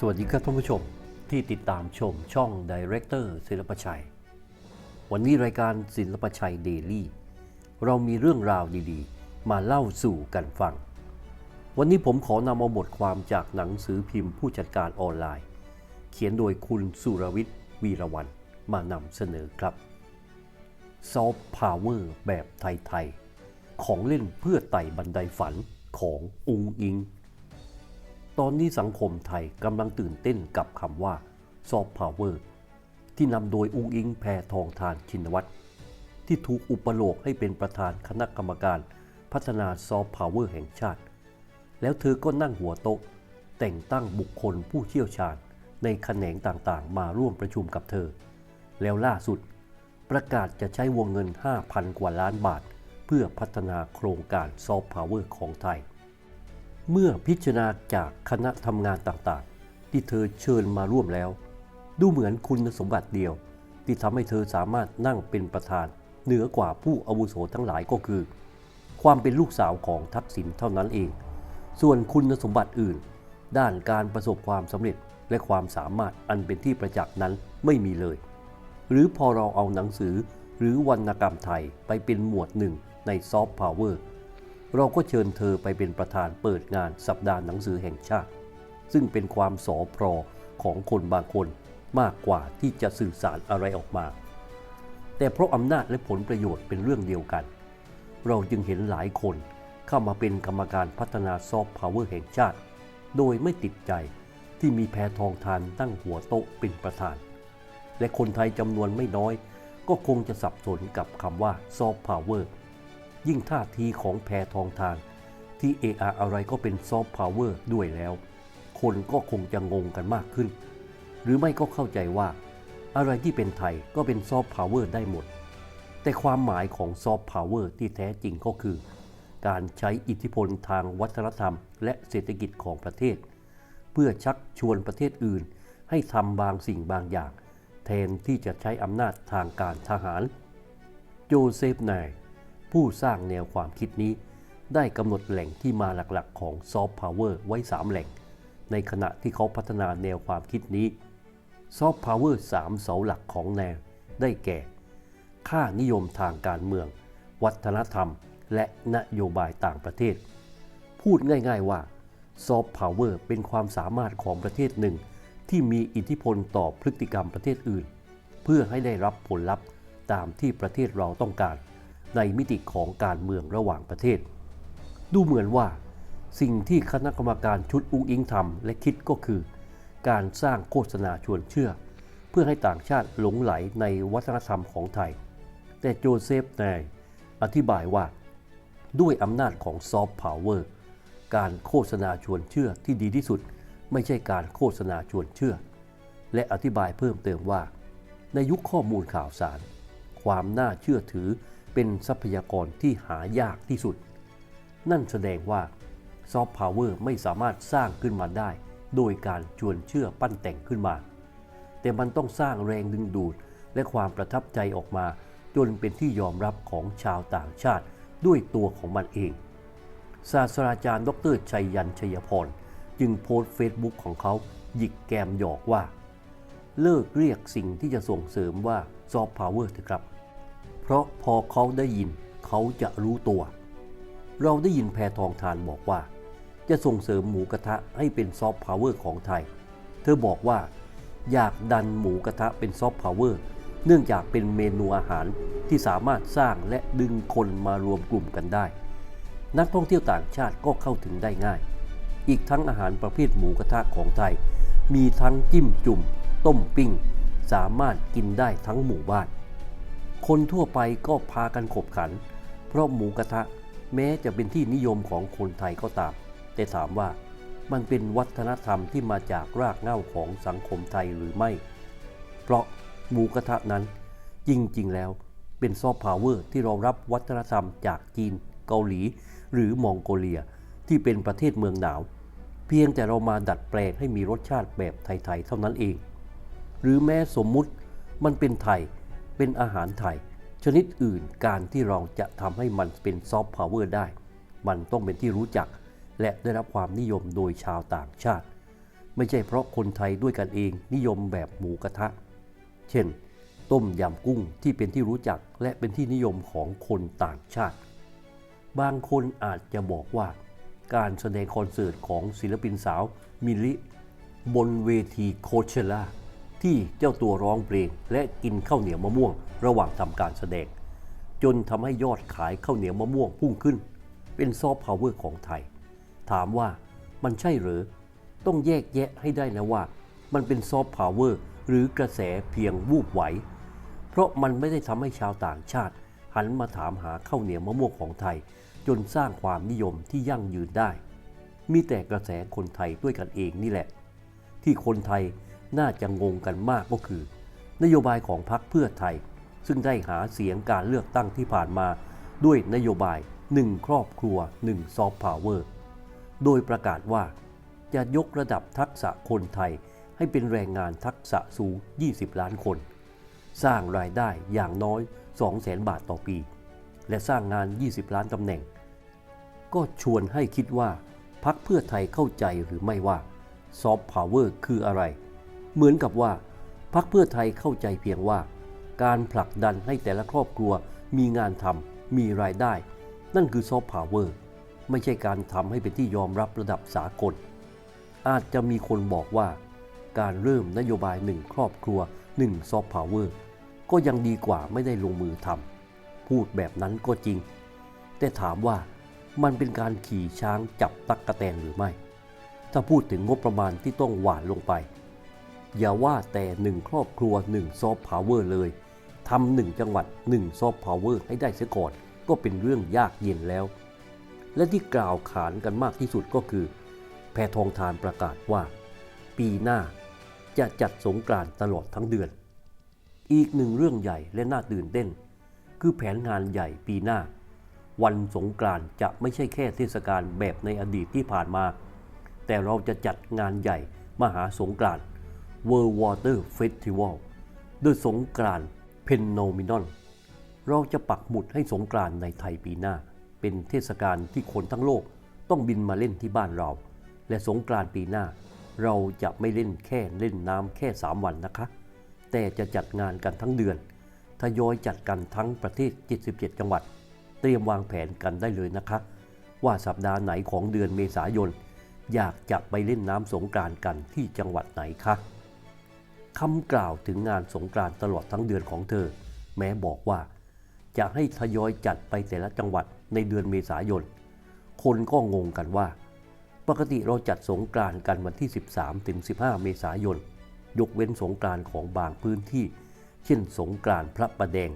สวัสดีครับท่านผู้ชมที่ติดตามชมช่องดีเรคเตอร์ศิลปชัย วันนี้รายการศิลปชัยเดลี่เรามีเรื่องราวดีๆ มาเล่าสู่กันฟัง วันนี้ผมขอนำเอาบทความจากหนังสือพิมพ์ผู้จัดการออนไลน์ เขียนโดยคุณสุรวิทย์วีรวันมานำเสนอครับซอฟต์พาวเวอร์แบบไทย ๆ ของเล่นเพื่อไต่บันไดฝันของอุงอิง ตอนนี้สังคมไทยกำลังตื่นเต้นกับคำว่าซอฟต์พาวเวอร์ที่นำโดยอุงอิงแพทองทานชินวัตรที่ถูกอุปโลกให้เป็นประธานคณะกรรมการพัฒนาซอฟต์พาวเวอร์แห่งชาติ แล้วเธอก็นั่งหัวโต๊ะ แต่งตั้งบุคคลผู้เชี่ยวชาญในแขนงต่างๆ มาร่วมประชุมกับเธอ แล้วล่าสุด ประกาศจะใช้วงเงิน 5,000 กว่าล้านบาท เพื่อพัฒนาโครงการซอฟต์พาวเวอร์ของไทย เมื่อพิจารณาจากคณะทำงานต่างๆ ที่เธอเชิญมาร่วมแล้ว ดูเหมือนคุณสมบัติเดียว ที่ทำให้เธอสามารถนั่งเป็นประธาน เหนือกว่าผู้อาวุโสทั้งหลายก็คือ ความเป็นลูกสาวของทักษิณเท่านั้นเอง ส่วนคุณสมบัติอื่น ด้านการประสบความสำเร็จและความสามารถอันเป็นที่ประจักษ์นั้นไม่มีเลย หรือพอเราเอาหนังสือหรือวรรณกรรมไทยไปเป็นหมวดหนึ่งในซอฟต์พาวเวอร์ เราก็เชิญเธอไปเป็นประธานเปิดงานสัปดาห์หนังสือแห่งชาติ ซึ่งเป็นความสอพรอของคนบางคนมากกว่าที่จะสื่อสารอะไรออกมา แต่เพราะอำนาจและผลประโยชน์เป็นเรื่องเดียวกัน เราจึงเห็นหลายคนเข้ามาเป็นกรรมการพัฒนาซอฟต์พาวเวอร์แห่งชาติ โดยไม่ติดใจที่มีแพทองทานตั้งหัวโต๊ะเป็นประธาน และคนไทยจำนวนไม่น้อย ก็คงจะสับสนกับคำว่าซอฟต์พาวเวอร์ ยิ่งท่าทีของแพทองทาน ที่เออาอะไรก็เป็นซอฟต์พาวเวอร์ด้วยแล้ว คนก็คงจะงงกันมากขึ้น หรือไม่ก็เข้าใจว่า อะไรที่เป็นไทยก็เป็นซอฟต์พาวเวอร์ได้หมด แต่ความหมายของซอฟต์พาวเวอร์ที่แท้จริงก็คือ การใช้อิทธิพลทางวัฒนธรรม และเศรษฐกิจของประเทศ เพื่อชักชวนประเทศอื่น ให้ทำบางสิ่งบางอย่าง แทนที่จะใช้อำนาจทางการทหาร โจเซฟไนาย ผู้สร้างแนวความคิดนี้ ได้กำหนดแหล่งที่มาหลักๆ ของซอฟต์พาวเวอร์ไว้ 3 แหล่ง ในขณะที่เขาพัฒนาแนวความคิดนี้ซอฟต์พาวเวอร์สามเสาหลักของแนวได้แก่ ค่านิยมทางการเมือง วัฒนธรรม และนโยบายต่างประเทศ พูดง่ายๆว่าซอฟต์พาวเวอร์เป็นความสามารถของประเทศหนึ่ง ที่มีอิทธิพลต่อพฤติกรรมประเทศอื่น เพื่อให้ได้รับผลลัพธ์ตามที่ประเทศเราต้องการ ในมิติของการเมืองระหว่างประเทศ ดูเหมือนว่า สิ่งที่คณะกรรมการชุดอุ้งอิงทำและคิดก็คือ การสร้างโฆษณาชวนเชื่อ เพื่อให้ต่างชาติหลงไหลในวัฒนธรรมของไทย แต่โจเซฟแนยอธิบายว่า ด้วยอำนาจของซอฟต์พาวเวอร์การโฆษณาชวนเชื่อที่ดีที่สุด ไม่ใช่การโฆษณาชวนเชื่อ และอธิบายเพิ่มเติมว่า ในยุคข้อมูลข่าวสาร ความน่าเชื่อถือ เป็นทรัพยากรที่หายากที่สุด นั่นแสดงว่าซอฟต์พาวเวอร์ไม่สามารถสร้างขึ้นมาได้ โดยการชวนเชื่อปั้นแต่งขึ้นมา แต่มันต้องสร้างแรงดึงดูดและความประทับใจออกมา จนเป็นที่ยอมรับของชาวต่างชาติด้วยตัวของมันเอง ศาสตราจารย์ ดรชัยยันชัยพรจึงโพสต์เฟซบุ๊กของเขาหยิกแกมหยอกว่า เลิกเรียกสิ่งที่จะส่งเสริมว่าซอฟต์พาวเวอร์เถอะครับ เพราะพอเขาได้ยินเขาจะรู้ตัว เราได้ยินแพทองทานบอกว่า จะส่งเสริมหมูกระทะให้เป็นซอฟต์พาวเวอร์ของไทย เธอบอกว่า อยากดันหมูกระทะเป็นซอฟต์พาวเวอร์เนื่องจากเป็นเมนูอาหารที่สามารถสร้างและดึงคนมารวมกลุ่มกันได้ นักท่องเที่ยวต่างชาติก็เข้าถึงได้ง่าย อีกทั้งอาหารประเภทหมูกระทะของไทย มีทั้งจิ้มจุ่ม ต้มปิ้ง สามารถกินได้ทั้งหมู่บ้าน คนทั่วไปก็พากันขบขัน เพราะหมูกระทะแม้จะเป็นที่นิยมของคนไทยก็ตาม แต่ถามว่ามันเป็นวัฒนธรรมที่มาจากรากเหง้าของสังคมไทยหรือไม่ เพราะหมูกระทะนั้นจริง ๆ แล้วเป็นซอฟต์พาวเวอร์ที่เรารับวัฒนธรรมจากจีน เกาหลี หรือมองโกเลีย ที่เป็นประเทศเมืองหนาว เพียงแต่เรามาดัดแปลงให้มีรสชาติแบบไทย ๆ เท่านั้นเอง หรือแม้สมมุติมันเป็นไทย เป็นอาหารไทย ชนิดอื่นการที่เราจะทำให้มันเป็นซอฟต์พาวเวอร์ได้ มันต้องเป็นที่รู้จัก และได้รับความนิยมโดยชาวต่างชาติ ไม่ใช่เพราะคนไทยด้วยกันเองนิยมแบบหมูกระทะ เช่น ต้มยำกุ้งที่เป็นที่รู้จักและเป็นที่นิยมของคนต่างชาติ บางคนอาจจะบอกว่า การแสดงคอนเสิร์ตของศิลปินสาวมิลลิบนเวทีโคเชล่า ที่เจ้าตัวร้องเพลงและกินข้าวเหนียวมะม่วง ระหว่างทำการแสดง จนทำให้ยอดขายข้าวเหนียวมะม่วงพุ่งขึ้น เป็นซอฟต์พาวเวอร์ของไทย ถามว่ามันใช่หรือ ต้องแยกแยะให้ได้นะว่า มันเป็นซอฟต์พาวเวอร์หรือกระแสเพียงวูบไหว เพราะมันไม่ได้ทำให้ชาวต่างชาติ หันมาถามหาข้าวเหนียวมะม่วงของไทย จนสร้างความนิยมที่ยั่งยืนได้ มีแต่กระแสคนไทยด้วยกันเองนี่แหละ ที่คนไทย น่าจะงงกันมากก็คือ นโยบายของพรรคเพื่อไทย ซึ่งได้หาเสียงการเลือกตั้งที่ผ่านมา ด้วยนโยบาย 1 ครอบครัว1ซอฟต์พาวเวอร์โดยประกาศว่า จะยกระดับทักษะคนไทยให้เป็นแรงงานทักษะสูง 20 ล้านคน สร้างรายได้อย่างน้อย 200,000 บาทต่อปี และสร้างงาน 20 ล้านตำแหน่ง ก็ชวนให้คิดว่าพักเพื่อไทยเข้าใจหรือไม่ว่าซอฟต์พาวเวอร์คืออะไร เหมือนกับว่าพักเพื่อไทยเข้าใจเพียงว่า การผลักดันให้แต่ละครอบครัวมีงานทำมีรายได้ นั่นคือซอฟต์พาวเวอร์ไม่ใช่การทำให้เป็นที่ยอมรับระดับสากล อาจจะมีคนบอกว่า การเริ่มนโยบายหนึ่งครอบครัวหนึ่งซอฟต์พาวเวอร์ก็ยังดีกว่าไม่ได้ลงมือทำพูดแบบนั้นก็จริง แต่ถามว่ามันเป็นการขี่ช้างจับตักกะแตนหรือไม่ ถ้าพูดถึงงบประมาณที่ต้องหวานลงไป อย่าว่าแต่หนึ่งครอบครัวหนึ่งซอฟต์พาวเวอร์เลยทำหนึ่งจังหวัดหนึ่งซอฟต์พาวเวอร์ให้ได้เสียก่อนก็เป็นเรื่องยากเย็นแล้ว และที่กล่าวขานกันมากที่สุดก็คือ แพทองทานประกาศว่า ปีหน้าจะจัดสงกรานต์ตลอดทั้งเดือน อีกหนึ่งเรื่องใหญ่และน่าตื่นเต้น คือแผนงานใหญ่ปีหน้า วันสงกรานต์จะไม่ใช่แค่เทศกาลแบบในอดีตที่ผ่านมา แต่เราจะจัดงานใหญ่มหาสงกรานต์ World Water Festival โดยสงกรานต์เพนโนมินอน เราจะปักหมุดให้สงกรานต์ในไทยปีหน้า เป็นเทศกาลที่คนทั้งโลกต้องบินมาเล่นที่บ้านเรา และสงกรานต์ปีหน้า เราจะไม่เล่นแค่เล่นน้ำแค่ 3 วันนะคะ แต่จะจัดงานกันทั้งเดือนทยอยจัดกันทั้งประเทศ 77 จังหวัด เตรียมวางแผนกันได้เลยนะคะ ว่าสัปดาห์ไหนของเดือนเมษายน อยากจะไปเล่นน้ำสงกรานต์กันที่จังหวัดไหนคะ คำกล่าวถึงงานสงกรานตลอดทั้งเดือนของเธอ แม้บอกว่า จะให้ทยอยจัดไปแต่ละจังหวัดในเดือนเมษายน คนก็งงกันว่า ปกติเราจัดสงกรานกันวันที่ 13ถึง15 เมษายน ยกเว้นสงกรานของบางพื้นที่ เช่นสงกรานพระประแดง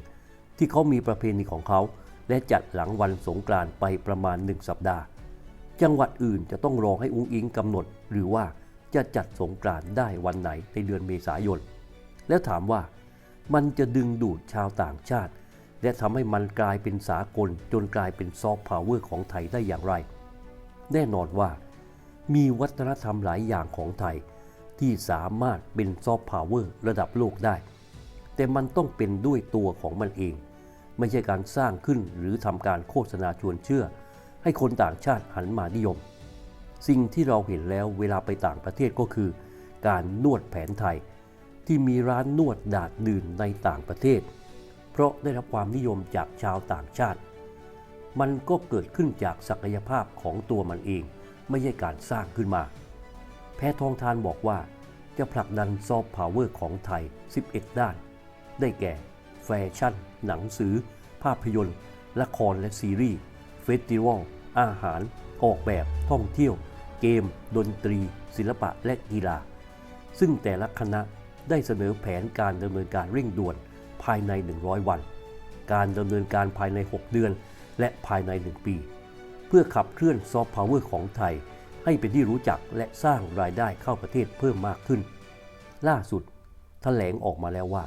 ที่เขามีประเพณีของเขา และจัดหลังวันสงกรานไปประมาณ 1 สัปดาห์ จังหวัดอื่นจะต้องรอให้อุ้งอิงกำหนดหรือว่า จะจัดสงกรานต์ได้วันไหนในเดือนเมษายน แล้วถามว่ามันจะดึงดูดชาวต่างชาติ และทำให้มันกลายเป็นสากลจนกลายเป็นซอฟต์พาวเวอร์ของไทยได้อย่างไร แน่นอนว่า มีวัฒนธรรมหลายอย่างของไทย ที่สามารถเป็นซอฟต์พาวเวอร์ระดับโลกได้ แต่มันต้องเป็นด้วยตัวของมันเอง ไม่ใช่การสร้างขึ้นหรือทำการโฆษณาชวนเชื่อ ให้คนต่างชาติหันมานิยม สิ่งที่เราเห็นแล้วเวลาไปต่างประเทศก็คือ การนวดแผนไทย ที่มีร้านนวดดาดดื่นในต่างประเทศ เพราะได้รับความนิยมจากชาวต่างชาติ มันก็เกิดขึ้นจากศักยภาพของตัวมันเอง ไม่ใช่การสร้างขึ้นมา แพทองทานบอกว่า จะผลักดันซอฟต์พาวเวอร์ของไทย 11 ด้าน ได้แก่ แฟชั่น หนังสือ ภาพยนตร์ ละครและซีรีส์เฟสติวัลอาหาร ออกแบบท่องเที่ยว เกม ดนตรี ศิลปะและกีฬา ซึ่งแต่ละคณะได้เสนอแผนการดำเนินการเร่งด่วนภายใน 100 วัน การดำเนินการภายใน 6 เดือน และภายใน 1 ปี เพื่อขับเคลื่อนซอฟต์พาวเวอร์ของไทย ให้เป็นที่รู้จักและสร้างรายได้เข้าประเทศเพิ่มมากขึ้น ล่าสุดแถลงออกมาแล้วว่า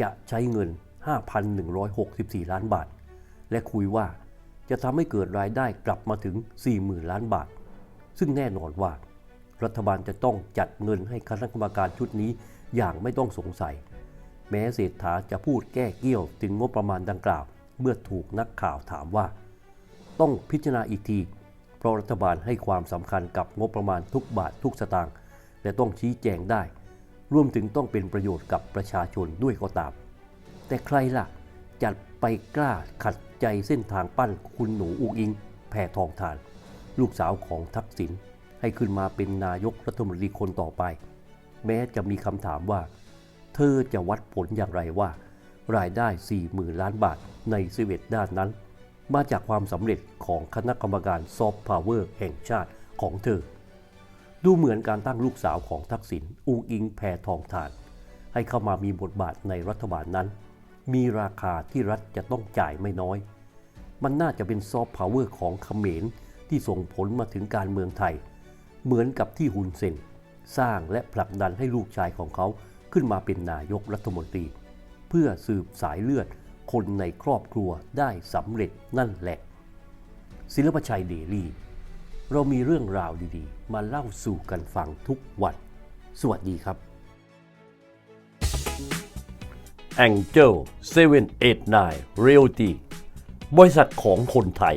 จะใช้เงิน 5,164 ล้านบาท และคุยว่าจะทำให้เกิดรายได้กลับมาถึง 40,000 ล้านบาท ซึ่งแน่นอนว่า รัฐบาลจะต้องจัดเงินให้คณะกรรมการชุดนี้อย่างไม่ต้องสงสัย แม้เศรษฐาจะพูดแก้เกี้ยวถึงงบประมาณดังกล่าว เมื่อถูกนักข่าวถามว่า ต้องพิจารณาอีกที เพราะรัฐบาลให้ความสำคัญกับงบประมาณทุกบาททุกสตางค์และต้องชี้แจงได้ รวมถึงต้องเป็นประโยชน์กับประชาชนด้วยก็ตาม แต่ใครล่ะจะไปกล้าขัดใจเส้นทางปั้นคุณหนูอุกอิง แผ่ทองทาน ลูกสาวของทักษิณให้ขึ้นมาเป็นนายกรัฐมนตรีคนต่อไป แม้จะมีคำถามว่า เธอจะวัดผลอย่างไรว่า รายได้ 40,000 ล้านบาทใน11ด้านนั้น มาจากความสำเร็จของคณะกรรมการซอฟต์พาวเวอร์แห่งชาติของเธอ ดูเหมือนการตั้งลูกสาวของทักษิณอุงอิงแพทองทาน ให้เข้ามามีบทบาทในรัฐบาลนั้น มีราคาที่รัฐจะต้องจ่ายไม่น้อย มันน่าจะเป็นซอฟต์พาวเวอร์ของเขมร ที่ส่งผลมาถึงการเมืองไทย เหมือนกับที่ฮุนเซนสร้างและผลักดันให้ลูกชายของเขาขึ้นมาเป็นนายกรัฐมนตรี เพื่อสืบสายเลือดคนในครอบครัวได้สำเร็จนั่นแหละ ศิลปชัยเดลี่ เรามีเรื่องราวดีๆ มาเล่าสู่กันฟังทุกวัน สวัสดีครับ Angel 789 Realty บริษัทของคนไทย